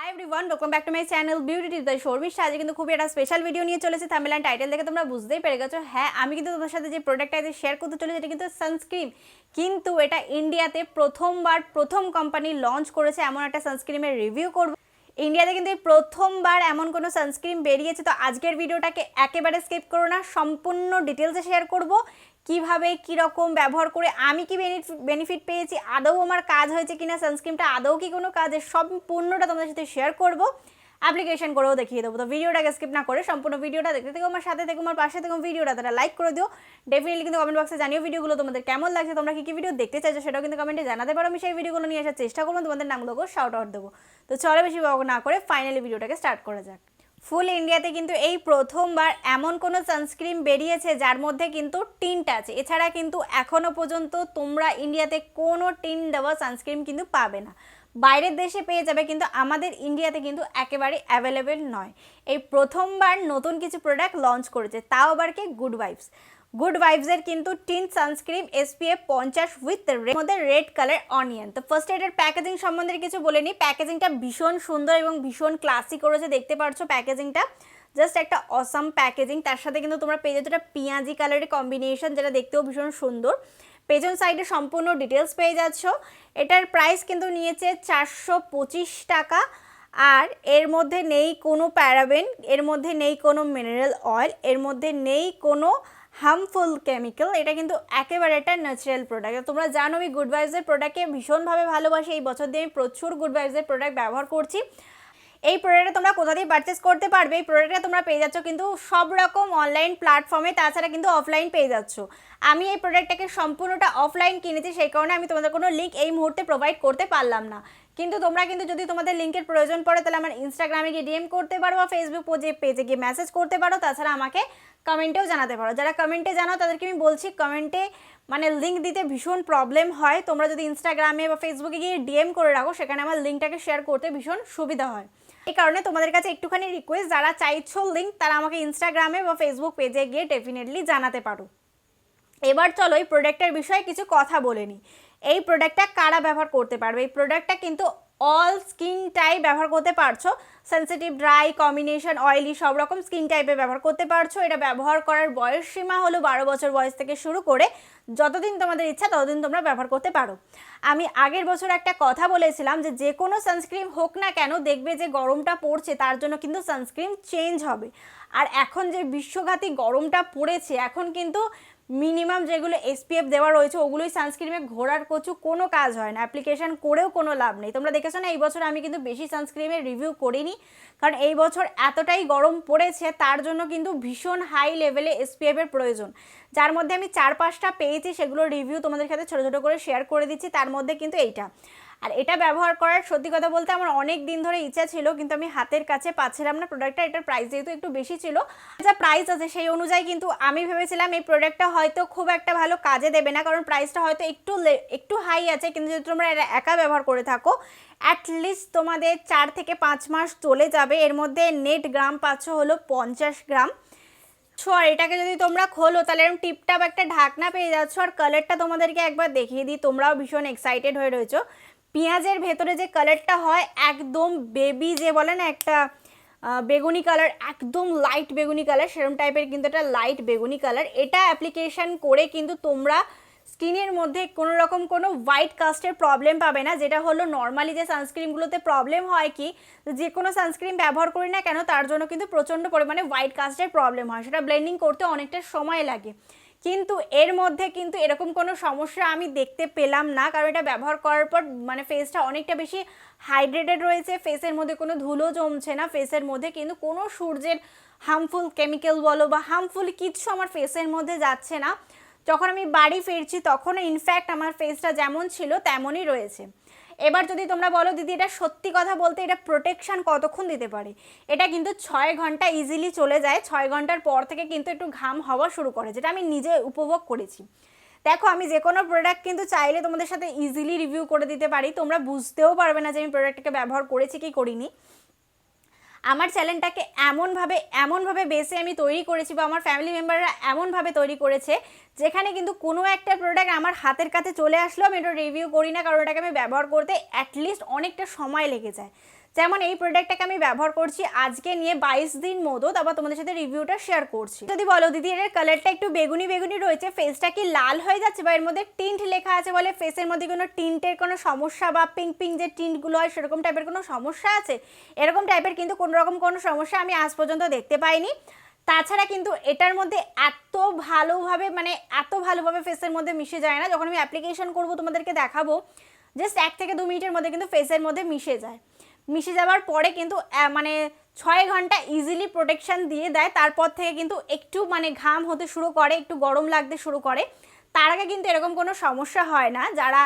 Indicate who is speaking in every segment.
Speaker 1: Hi everyone welcome back to my channel beauty tip the Sharmis আজকে কিন্তু খুবই একটা স্পেশাল ভিডিও নিয়ে চলেছে থামেলান টাইটেল দেখে তোমরা বুঝতেই পেরে গেছো। হ্যাঁ আমি কিন্তু তোমাদের সাথে যে প্রোডাক্টটা আজকে শেয়ার করতে চলেছি, এটা কিন্তু সানস্ক্রিন কিন্তু এটা ইন্ডিয়াতে প্রথমবার, প্রথম কোম্পানি লঞ্চ করেছে এমন একটা সানস্ক্রিনের রিভিউ করব। ইন্ডিয়াতে কিন্তু প্রথমবার এমন কোনো সানস্ক্রিন বেরিয়েছে, তো আজকের ভিডিওটাকে একেবারে স্কিপ করো না, সম্পূর্ণ ডিটেলসে শেয়ার করব। কীভাবে, কীরকম ব্যবহার করে, আমি কি বেনিফিট পেয়েছি, আদৌ আমার কাজ হয়েছে কিনা সানস্ক্রিনটা আদৌ কি কোনো কাজে সম্পূর্ণটা তোমাদের সাথে শেয়ার করব অ্যাপ্লিকেশন করেও দেখিয়ে দেবো। তো ভিডিওটাকে স্কিপ না করে সম্পূর্ণ ভিডিওটা দেখতে থেকে আমার সাথে থেকে, আমার পাশে থেকে, ভিডিওটা তারা লাইক করে দিও। ডেফিনেটলি কিন্তু কমেন্ট বক্সে জানিও ভিডিওগুলো তোমাদের কেমন লাগছে, তোমরা কী কী ভিডিও দেখতে চাইছো সেটাও কিন্তু কমেন্টে জানাতে পারো। আমি সেই ভিডিওগুলো নিয়ে আসার চেষ্টা করব, তোমাদের নামগুলোকে শাউট আউট দেবো। তো চলো বেশি না করে ফাইনালি ভিডিওটাকে স্টার্ট করা যাক। ফুল ইন্ডিয়াতে কিন্তু এই প্রথমবার এমন কোনো সানস্ক্রিন বেরিয়েছে যার মধ্যে কিন্তু টিন্ট আছে। এছাড়া কিন্তু এখনও পর্যন্ত তোমরা ইন্ডিয়াতে কোনো টিন দেওয়া সানস্ক্রিন কিন্তু পাবে না। বাইরের দেশে পেয়ে যাবে কিন্তু আমাদের ইন্ডিয়াতে কিন্তু একেবারে অ্যাভেলেবেল নয়। এই প্রথমবার নতুন কিছু প্রোডাক্ট লঞ্চ করেছে, তাও আবার কি গুড ভাইবস গুড ভাইবসের কিন্তু টিন সানস্ক্রিন এসপিএফ পঞ্চাশ উইথ মধ্যে রেড কালার অনিয়ন তো ফার্স্ট এটার প্যাকেজিং সম্বন্ধে কিছু বলে নিই প্যাকেজিংটা ভীষণ সুন্দর এবং ভীষণ ক্লাসি করেছে, দেখতে পাচ্ছ প্যাকেজিংটা জাস্ট একটা অসাম প্যাকেজিং তার সাথে কিন্তু তোমরা পেয়ে যাচ্ছ পেঁয়াজি কালারের কম্বিনেশন যেটা দেখতেও ভীষণ সুন্দর। পেছন সাইডে সম্পূর্ণ ডিটেলস পেয়ে যাচ্ছ। এটার প্রাইস কিন্তু নিয়েছে চারশো পঁচিশ টাকা। আর এর মধ্যে নেই কোনো প্যারাবেন এর মধ্যে নেই কোনো মিনারেল অয়েল এর মধ্যে নেই কোনো হার্মফুল কেমিক্যাল এটা কিন্তু একেবারে একটা ন্যাচারাল প্রোডাক্ট তোমরা জানো আমি গুড ভাইবসের প্রোডাক্টকে ভীষণভাবে ভালোবাসি। এই বছর দিয়ে আমি প্রচুর গুড ভাইবসের প্রোডাক্ট ব্যবহার করছি। এই প্রোডাক্টটা তোমরা কোথা দিয়ে পারচেস করতে পারবে? এই প্রোডাক্টটা তোমরা পেয়ে যাচ্ছ কিন্তু সব রকম অনলাইন প্ল্যাটফর্মে তাছাড়া কিন্তু অফলাইন পেয়ে যাচ্ছ। আমি এই প্রোডাক্টটাকে সম্পূর্ণটা অফলাইন কিনেছি, সেই কারণে আমি তোমাদের কোনো লিঙ্ক এই মুহূর্তে প্রোভাইড করতে পারলাম না। কিন্তু তোমরা কিন্তু যদি তোমাদের লিঙ্কের প্রয়োজন পড়ে, তাহলে আমার ইনস্টাগ্রামে গিয়ে ডিএম করতে পারো বা ফেসবুক পেজে পেজে গিয়ে মেসেজ করতে পারো। তাছাড়া আমাকে কমেন্টেও জানাতে পারো। যারা কমেন্টে জানাও তাদেরকে আমি বলছি কমেন্টে মানে লিঙ্ক দিতে ভীষণ প্রবলেম হয়। তোমরা যদি ইনস্টাগ্রামে বা ফেসবুকে গিয়ে ডিএম করে রাখো, সেখানে আমার লিঙ্কটাকে শেয়ার করতে ভীষণ সুবিধা হয়। এই কারণে তোমাদের কাছে একটুখানি রিকোয়েস্ট যারা চাইছো লিঙ্ক তারা আমাকে ইনস্টাগ্রামে বা ফেসবুক পেজে গিয়ে ডেফিনেটলি জানাতে পারো। এবার চলো এই প্রোডাক্টের বিষয়ে কিছু কথা বলে নিই। এই প্রোডাক্টটা কারা ব্যবহার করতে পারবে? এই প্রোডাক্টটা কিন্তু অল স্কিন টাইপ ব্যবহার করতে পারছ। সেন্সিটিভ ড্রাই কম্বিনেশন অয়েলি সব রকম স্কিন টাইপে ব্যবহার করতে পারছ। এটা ব্যবহার করার বয়স সীমা হলো বারো বছর বয়স থেকে শুরু করে যতদিন তোমাদের ইচ্ছা ততদিন তোমরা ব্যবহার করতে পারো। আমি আগের বছর একটা কথা বলেছিলাম যে যে কোনো সানস্ক্রিন হোক না কেন দেখবে যে গরমটা পড়ছে, তার জন্য কিন্তু সানস্ক্রিন চেঞ্জ হবে। আর এখন যে বিশ্বঘাতী গরমটা পড়েছে, এখন কিন্তু মিনিমাম যেগুলো এসপিএফ দেওয়া রয়েছে, ওগুলোই সানস্ক্রিমে ঘোরার কচু, কোনো কাজ হয় না। অ্যাপ্লিকেশন করেও কোনো লাভ নেই। তোমরা দেখেছ না, এই বছর আমি কিন্তু বেশি সানস্ক্রিমের রিভিউ করিনি, কারণ এই বছর এতটাই গরম পড়েছে, তার জন্য কিন্তু ভীষণ হাই লেভেলে এসপিএফের প্রয়োজন। যার মধ্যে আমি চার পাঁচটা পেয়েছি সেগুলো রিভিউ তোমাদের সাথে ছোটো ছোটো করে শেয়ার করে দিচ্ছি, তার মধ্যে কিন্তু এইটা। আর এটা ব্যবহার করার, সত্যি কথা বলতে আমার অনেক দিন ধরে ইচ্ছা ছিল, কিন্তু আমি হাতের কাছে পাচ্ছিলাম না। প্রোডাক্টটা এটার প্রাইস যেহেতু একটু বেশি ছিল, যা প্রাইস আছে সেই অনুযায়ী কিন্তু আমি ভেবেছিলাম এই প্রোডাক্টটা হয়তো খুব একটা ভালো কাজে দেবে না, কারণ প্রাইসটা হয়তো একটু একটু হাই আছে, কিন্তু যদি তোমরা এটা একা ব্যবহার করে থাকো অ্যাটলিস্ট তোমাদের চার থেকে পাঁচ মাস চলে যাবে। এর মধ্যে নেট গ্রাম পাচ্ছ হলো পঞ্চাশ গ্রাম ছো আর এটাকে যদি তোমরা খোলো, তাহলে এরকম টিপটাপ একটা ঢাকনা পেয়ে যাচ্ছ, আর কালারটা তোমাদেরকে একবার দেখিয়ে দিই, তোমরাও ভীষণ এক্সাইটেড হয়ে রয়েছো। পেঁয়াজের ভেতরে যে কালারটা হয়, একদম বেবি যে বলে না একটা বেগুনি কালার একদম লাইট বেগুনি কালার সেরম টাইপের কিন্তু এটা লাইট বেগুনি কালার এটা অ্যাপ্লিকেশান করে কিন্তু তোমরা স্কিনের মধ্যে কোনো রকম কোনো হোয়াইট কাস্টের প্রবলেম পাবে না। যেটা হলো নর্মালি যে সানস্ক্রিনগুলোতে প্রবলেম হয় কি, যে কোনো সানস্ক্রিন ব্যবহার করি না কেন, তার জন্য কিন্তু প্রচণ্ড পরিমাণে হোয়াইট কাস্টের প্রবলেম হয়। সেটা ব্লেন্ডিং করতে অনেকটা সময় লাগে। কিন্তু এর মধ্যে কিন্তু এরকম কোনো সমস্যা আমি দেখতে পেলাম না। কারণ এটা ব্যবহার করার পর মানে ফেসটা অনেকটা বেশি হাইড্রেটেড রয়েছে। ফেসের মধ্যে কোনো ধুলো জমছে না। ফেসের মধ্যে কিন্তু কোনো সূর্যের হার্মফুল কেমিক্যাল বলো বা হার্মফুল কিছু আমার ফেসের মধ্যে যাচ্ছে না। যখন আমি বাড়ি ফিরছি তখনও ইনফ্যাক্ট আমার ফেসটা যেমন ছিল তেমনই রয়েছে। এবার যদি তোমরা বলো, দিদি, এটা সত্যি কথা বলতে এটা প্রোটেকশান কতক্ষণ দিতে পারে? এটা কিন্তু ছয় ঘণ্টা ইজিলি চলে যায়, ছয় ঘণ্টার পর থেকে কিন্তু একটু ঘাম হওয়া শুরু করে, যেটা আমি নিজে উপভোগ করেছি। দেখো, আমি যে কোনো প্রোডাক্ট কিন্তু চাইলে তোমাদের সাথে ইজিলি রিভিউ করে দিতে পারি, তোমরা বুঝতেও পারবে না যে আমি প্রোডাক্টটাকে ব্যবহার করেছি কি করিনি। আমার চ্যানেলটাকে এমনভাবে এমনভাবে বেসে আমি তৈরি করেছি বা আমার ফ্যামিলি মেম্বাররা এমনভাবে তৈরি করেছে, যেখানে কিন্তু কোনো একটা প্রোডাক্ট আমার হাতের কাছে চলে আসলো আমি এটা রিভিউ করি না, কারণ ওটাকে আমি ব্যবহার করতে অ্যাটলিস্ট অনেকটা সময় লেগে যায়। যেমন এই প্রোডাক্টটাকে আমি ব্যবহার করছি, আজকে নিয়ে বাইশ দিন মতো তারপর তোমাদের সাথে রিভিউটা শেয়ার করছি। যদি বলো, দিদি, এর কালারটা একটু বেগুনি বেগুনি রয়েছে ফেসটা কি লাল হয়ে যাচ্ছে বা এর মধ্যে টিন্ট লেখা আছে বলে ফেসের মধ্যে কোনো টিন্টের কোনো সমস্যা বা পিঙ্ক পিঙ্ক যে টিন্টগুলো হয় সেরকম টাইপের কোনো সমস্যা আছে? এরকম টাইপের কিন্তু কোনো রকম কোনো সমস্যা আমি আজ পর্যন্ত দেখতে পাইনি। তাছাড়া কিন্তু এটার মধ্যে এত ভালোভাবে মানে এত ভালোভাবে ফেসের মধ্যে মিশে যায় না, যখন আমি অ্যাপ্লিকেশন করব তোমাদেরকে দেখাবো জাস্ট এক থেকে দু মিনিটের মধ্যে কিন্তু ফেসের মধ্যে মিশে যায়। মিশে যাওয়ার পরে কিন্তু মানে ছয় ঘণ্টা ইজিলি প্রোটেকশান দিয়ে দেয়। তারপর থেকে কিন্তু একটু মানে ঘাম হতে শুরু করে, একটু গরম লাগতে শুরু করে। তার আগে কিন্তু এরকম কোনো সমস্যা হয় না। যারা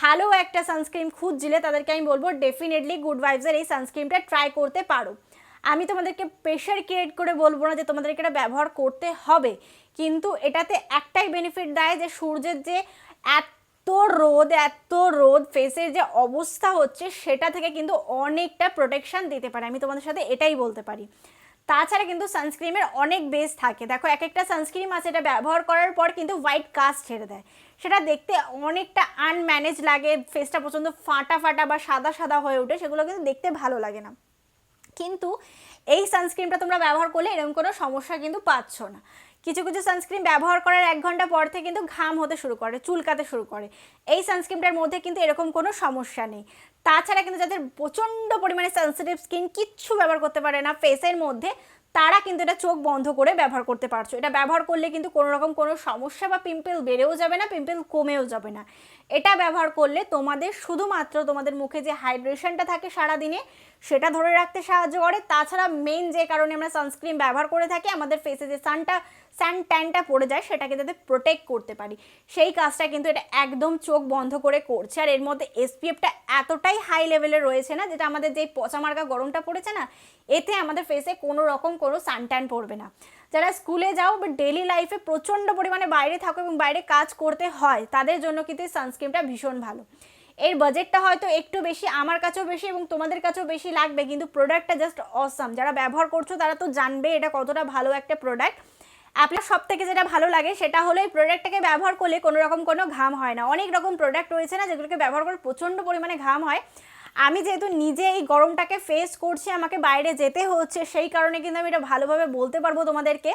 Speaker 1: ভালো একটা সানস্ক্রিন খুঁজছিলে, তাদেরকে আমি বলব ডেফিনেটলি গুড ভাইবসের এই সানস্ক্রিনটা ট্রাই করতে পারো। আমি তোমাদেরকে প্রেশার ক্রিয়েট করে বলব না যে তোমাদেরকে এটা ব্যবহার করতে হবে। কিন্তু এটাতে একটাই বেনিফিট দেয় যে সূর্যের যে এত রোদ এত রোদ ফেসের যে অবস্থা হচ্ছে সেটা থেকে কিন্তু অনেকটা প্রোটেকশন দিতে পারে। আমি তোমাদের সাথে এটাই বলতে পারি। তাছাড়া কিন্তু সানস্ক্রিমের অনেক বেস থাকে। দেখো এক একটা সানস্ক্রিম আছে এটা ব্যবহার করার পর কিন্তু হোয়াইট কাস্ট ছেড়ে দেয়। সেটা দেখতে অনেকটা আনম্যানেজ লাগে ফেসটা প্রচণ্ড ফাটা ফাটা বা সাদা সাদা হয়ে ওঠে, সেগুলো কিন্তু দেখতে ভালো লাগে না। কিন্তু এই সানস্ক্রিনটা তোমরা ব্যবহার করলে এরকম কোনো সমস্যা কিন্তু পাচ্ছ না। কিছু কিছু সানস্ক্রিন ব্যবহার করার এক ঘণ্টা পর থেকে কিন্তু ঘাম হতে শুরু করে চুলকাতে শুরু করে। এই সানস্ক্রিনটার মধ্যে কিন্তু এরকম কোনো সমস্যা নেই। তাছাড়া কিন্তু যাদের প্রচণ্ড পরিমাণে সেন্সিটিভ স্কিন কিচ্ছু ব্যবহার করতে পারে না ফেসের মধ্যে, তারা কিন্তু এটা চোখ বন্ধ করে ব্যবহার করতে পারছ। এটা ব্যবহার করলে কিন্তু কোনো রকম কোনো সমস্যা বা পিম্পেল বেড়েও যাবে না পিম্পেল কমেও যাবে না। এটা ব্যবহার করলে তোমাদের শুধুমাত্র তোমাদের মুখে যে হাইড্রেশনটা থাকে সারাদিনে, সেটা ধরে রাখতে সাহায্য করে। তাছাড়া মেন যে কারণে আমরা সানস্ক্রিন ব্যবহার করে থাকি, আমাদের ফেসে যে সানটা সান ট্যানটা পড়ে যায়, সেটাকে যাতে প্রোটেক্ট করতে পারি। সেই কাজটা কিন্তু এটা একদম চোখ বন্ধ করে করছে। আর এর মধ্যে এসপিএফটা এতটাই হাই লেভেলে রয়েছে না, যেটা আমাদের যেই পচা মার্কা গরমটা পড়েছে না, এতে আমাদের ফেসে কোনো রকম কোনো সান ট্যান পড়বে না। যারা স্কুলে যাও বা ডেলি লাইফে প্রচণ্ড পরিমাণে বাইরে থাকো এবং বাইরে কাজ করতে হয়, তাদের জন্য কিন্তু এই সানস্ক্রিনটা ভীষণ ভালো। এর বাজেটটা হয়তো একটু বেশি, আমার কাছেও বেশি এবং তোমাদের কাছেও বেশি লাগবে, কিন্তু প্রোডাক্টটা জাস্ট অসাম যারা ব্যবহার করছ, তারা তো জানবে এটা কতটা ভালো একটা প্রোডাক্ট আপনার সব থেকে যেটা ভালো লাগে, সেটা হলো এই প্রোডাক্টটাকে ব্যবহার করলে কোনো রকম কোনো ঘাম হয় না। অনেক রকম প্রোডাক্ট রয়েছে না, যেগুলোকে ব্যবহার করে প্রচণ্ড পরিমাণে ঘাম হয়। আমি যেহেতু নিজে এই গরমটাকে ফেস করছি, আমাকে বাইরে যেতে হচ্ছে, সেই কারণে কিন্তু আমি এটা ভালোভাবে বলতে পারব তোমাদেরকে।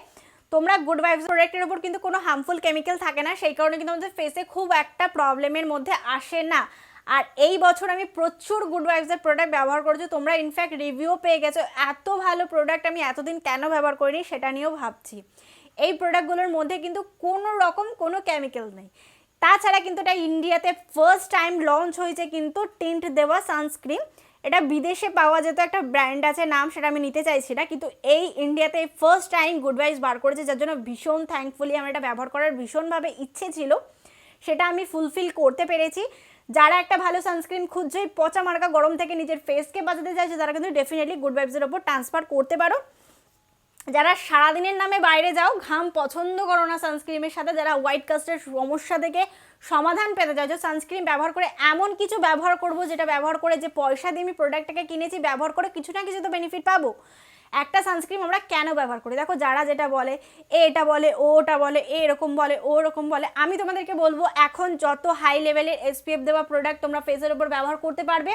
Speaker 1: তোমরা গুড ভাইবস প্রোডাক্টের উপর কিন্তু কোনো হার্মফুল কেমিক্যাল থাকে না, সেই কারণে কিন্তু আমাদের ফেসে খুব একটা প্রবলেমের মধ্যে আসে না। আর এই বছর আমি প্রচুর গুড ভাইবসের প্রোডাক্ট ব্যবহার করেছি, তোমরা ইনফ্যাক্ট রিভিউ পেয়ে গেছো, এত ভালো প্রোডাক্ট আমি এতদিন কেন ব্যবহার করিনি সেটা নিয়েও ভাবছি। এই প্রোডাক্টগুলোর মধ্যে কিন্তু কোনো রকম কোনো কেমিক্যাল নেই। তাছাড়া কিন্তু এটা ইন্ডিয়াতে ফার্স্ট টাইম লঞ্চ হয়েছে কিন্তু টিন্ট দেওয়া সানস্ক্রিন এটা বিদেশে পাওয়া যেত, একটা ব্র্যান্ড আছে নাম সেটা আমি নিতে চাইছি না, কিন্তু এই ইন্ডিয়াতে ফার্স্ট টাইম গুড ভাইস বার করেছে, যার জন্য ভীষণ থ্যাঙ্কফুলি আমার এটা ব্যবহার করার ভীষণভাবে ইচ্ছে ছিল। সেটা আমি ফুলফিল করতে পেরেছি। যারা একটা ভালো সানস্ক্রিন খুঁজছে পচা মার্কা গরম থেকে নিজের ফেসকে বাঁচাতে চাইছে, তারা কিন্তু ডেফিনেটলি গুড ভাইবসের ওপর ট্রান্সফার করতে পারো। যারা সারাদিনের নামে বাইরে যাও, ঘাম পছন্দ করো না সানস্ক্রিমের সাথে, যারা হোয়াইট কাস্টের সমস্যা থেকে সমাধান পেতে চাইছো সানস্ক্রিন ব্যবহার করে এমন কিছু ব্যবহার করব, যেটা ব্যবহার করে যে পয়সা দিয়ে আমি প্রোডাক্টটাকে কিনেছি, ব্যবহার করে কিছু না কিছু তো বেনিফিট পাবো। একটা সানস্ক্রিন আমরা কেন ব্যবহার করি? দেখো যারা যেটা বলে এটা বলে ওটা বলে এরকম বলে, ও এরকম বলে, আমি তোমাদেরকে বলব, এখন যত হাই লেভেলের এসপিএফ দেওয়া প্রোডাক্ট তোমরা ফেসের ওপর ব্যবহার করতে পারবে।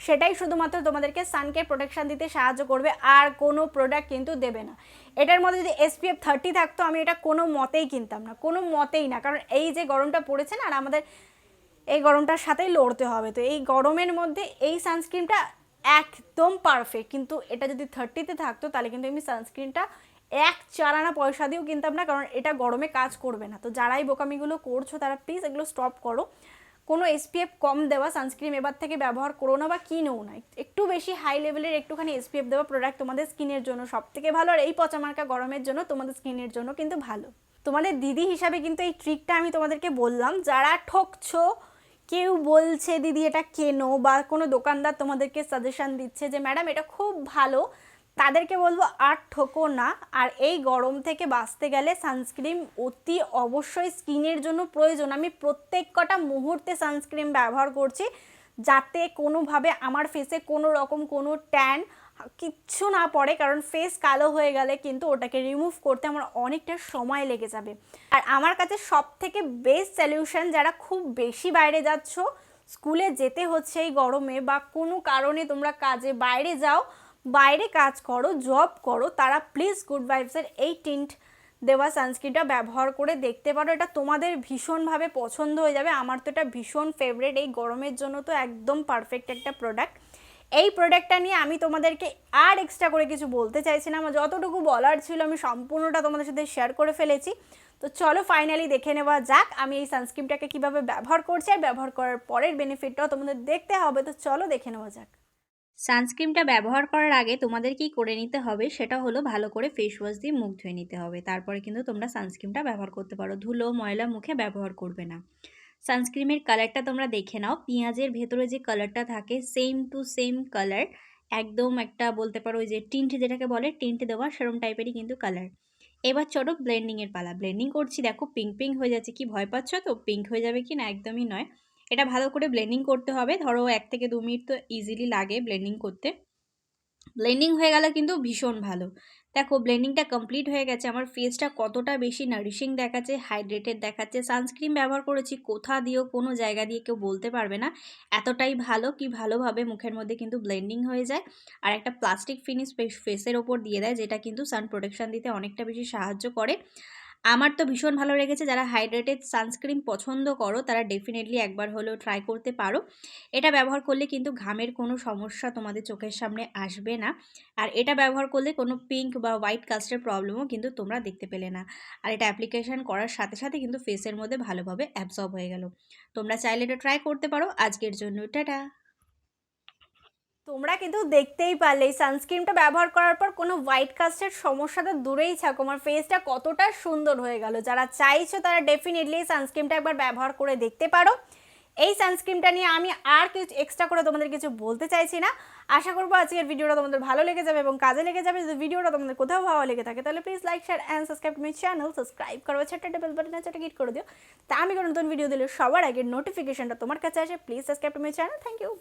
Speaker 1: সেটাই শুধুমাত্র তোমাদেরকে সানকে প্রোটেকশন দিতে সাহায্য করবে, আর কোনো প্রোডাক্ট কিন্তু দেবে না। এটার মধ্যে যদি এসপিএফ থার্টি থাকতো, আমি এটা কোনো মতেই কিনতাম না, কোনো মতেই না। কারণ এই যে গরমটা পড়েছে না, আর আমাদের এই গরমটার সাথেই লড়তে হবে। তো এই গরমের মধ্যে এই সানস্ক্রিনটা একদম পারফেক্ট কিন্তু এটা যদি থার্টিতে থাকতো, তাহলে কিন্তু আমি সানস্ক্রিনটা এক চারানা পয়সা দিয়েও কিনতাম না, কারণ এটা গরমে কাজ করবে না। তো যারাই বোকামিগুলো করছ, তারা প্লিজ এগুলো স্টপ করো। কোনো এসপিএফ কম দেওয়া সানস্ক্রিন এবার থেকে ব্যবহার করো না বা কিনেও না। একটু বেশি হাই লেভেলের একটুখানি এসপিএফ দেওয়া প্রোডাক্ট তোমাদের স্কিনের জন্য সব থেকে ভালো, আর এই পচামার্কা গরমের জন্য তোমাদের স্কিনের জন্য কিন্তু ভালো। তোমাদের দিদি হিসাবে কিন্তু এই ট্রিকটা আমি তোমাদেরকে বললাম, যারা ঠকছো, কেউ বলছে, দিদি, এটা কেনো? বা কোনো দোকানদার তোমাদেরকে সাজেশন দিচ্ছে যে ম্যাডাম এটা খুব ভালো। তাদেরকে বলব আর ঠোকো না। আর এই গরম থেকে বাঁচতে গেলে সানস্ক্রিন অতি অবশ্যই স্কিনের জন্য প্রয়োজন। আমি প্রত্যেক কটা মুহূর্তে সানস্ক্রিন ব্যবহার করছি যাতে কোনোভাবে আমার ফেসে কোনো রকম কোনো ট্যান কিচ্ছু না পড়ে, কারণ ফেস কালো হয়ে গেলে কিন্তু ওটাকে রিমুভ করতে আমার অনেকটা সময় লেগে যাবে। আর আমার কাছে সব থেকে বেস্ট সলিউশন যারা খুব বেশি বাইরে যাচ্ছ, স্কুলে যেতে হচ্ছে এই গরমে বা কোনো কারণে তোমরা কাজে বাইরে যাও বাইরে কাজ করো জব করো, তারা প্লিজ গুড ভাইবসের এই টিন্ট দেওয়া সানস্ক্রিনটা ব্যবহার করে দেখতে পারো। এটা তোমাদের ভীষণভাবে পছন্দ হয়ে যাবে। আমার তো এটা ভীষণ ফেভারেট এই গরমের জন্য তো একদম পারফেক্ট একটা প্রোডাক্ট এই প্রোডাক্টটা নিয়ে আমি তোমাদেরকে আর এক্সট্রা করে কিছু বলতে চাইছি না। আমার যতটুকু বলার ছিল, আমি সম্পূর্ণটা তোমাদের সাথে শেয়ার করে ফেলেছি। তো চলো ফাইনালি দেখে নেওয়া যাক, আমি এই সানস্ক্রিনটাকে কীভাবে ব্যবহার করছি। আর ব্যবহার করার পরের বেনিফিটটাও তোমাদের দেখতে হবে। তো চলো দেখে নেওয়া যাক। সানস্ক্রিনটা ব্যবহার করার আগে তোমাদের কি করে নিতে হবে? সেটা হলো ভালো করে ফেস ওয়াশ দিয়ে মুখ ধুয়ে নিতে হবে। তারপরে কিন্তু তোমরা সানস্ক্রিনটা ব্যবহার করতে পারো। ধুলো, ময়লা মুখে ব্যবহার করবে না। সানস্ক্রিমের কালারটা তোমরা দেখে নাও। পেঁয়াজের ভেতরে যে কালারটা থাকে সেম টু সেম কালার একদম একটা বলতে পারো ওই যে টিন্ট যেটাকে বলে টিন্ট দেওয়া, সেরম টাইপেরই কিন্তু কালার এবার চলো ব্লেন্ডিংয়ের পালা। ব্লেন্ডিং করছি, দেখো পিঙ্ক পিঙ্ক হয়ে যাচ্ছে। কি ভয় পাচ্ছ তো? পিঙ্ক হয়ে যাবে কি না একদমই নয়। এটা ভালো করে ব্লেন্ডিং করতে হবে। ধরো এক থেকে দু মিনিট তো ইজিলি লাগে ব্লেন্ডিং করতে। ব্লেন্ডিং হয়ে গেলে কিন্তু ভীষণ ভালো। দেখো ব্লেন্ডিংটা কমপ্লিট হয়ে গেছে। আমার ফেসটা কতটা বেশি নারিশিং দেখাচ্ছে হাইড্রেটেড দেখাচ্ছে। সানস্ক্রিন ব্যবহার করেছি, কোথা দিয়েও, কোনো জায়গা দিয়ে কেউ বলতে পারবে না। এতটাই ভালো কি ভালোভাবে মুখের মধ্যে কিন্তু ব্লেন্ডিং হয়ে যায়। আর একটা প্লাস্টিক ফিনিশ ফেসের ওপর দিয়ে দেয়, যেটা কিন্তু সান প্রোটেকশান দিতে অনেকটা বেশি সাহায্য করে। আমার তো ভীষণ ভালো লেগেছে, যারা হাইড্রেটেড সানস্ক্রিন পছন্দ করো, তারা ডেফিনেটলি একবার হলেও ট্রাই করতে পারো। এটা ব্যবহার করলে কিন্তু ঘামের কোনো সমস্যা তোমাদের চোখের সামনে আসবে না। আর এটা ব্যবহার করলে কোনো পিঙ্ক বা হোয়াইট কাস্টের প্রবলেমও কিন্তু তোমরা দেখতে পেলে না। আর এটা অ্যাপ্লিকেশান করার সাথে সাথে কিন্তু ফেসের মধ্যে ভালোভাবে অ্যাবজর্ব হয়ে গেল। তোমরা চাইলে এটা ট্রাই করতে পারো। আজকের জন্য টাটা! তোমরা কিন্তু দেখতেই পারলে, এই সানস্ক্রিনটা ব্যবহার করার পর কোনো হোয়াইট কাস্টের সমস্যাটা দূরেই থাকো। আমার ফেসটা কতটা সুন্দর হয়ে গেল। যারা চাইছো তারা ডেফিনেটলি এই সানস্ক্রিনটা একবার ব্যবহার করে দেখতে পারো। এই সানস্ক্রিনটা নিয়ে আমি আর কিছু এক্সট্রা করে তোমাদের কিছু বলতে চাইছি না। আশা করব আজকের ভিডিওটা তোমাদের ভালো লেগে যাবে এবং কাজে লেগে যাবে। যদি ভিডিওটা তোমাদের কোথাও ভালো লেগে থাকে, তাহলে please like share and subscribe my channel subscribe করো, ছোট্ট একটা বেল বাটন আছে ক্লিক করে দিও। তা আমি কোনো নতুন ভিডিও দিলে সবার আগে নোটিফিকেশনটা তোমার কাছে আসে। Please subscribe to my channel thank you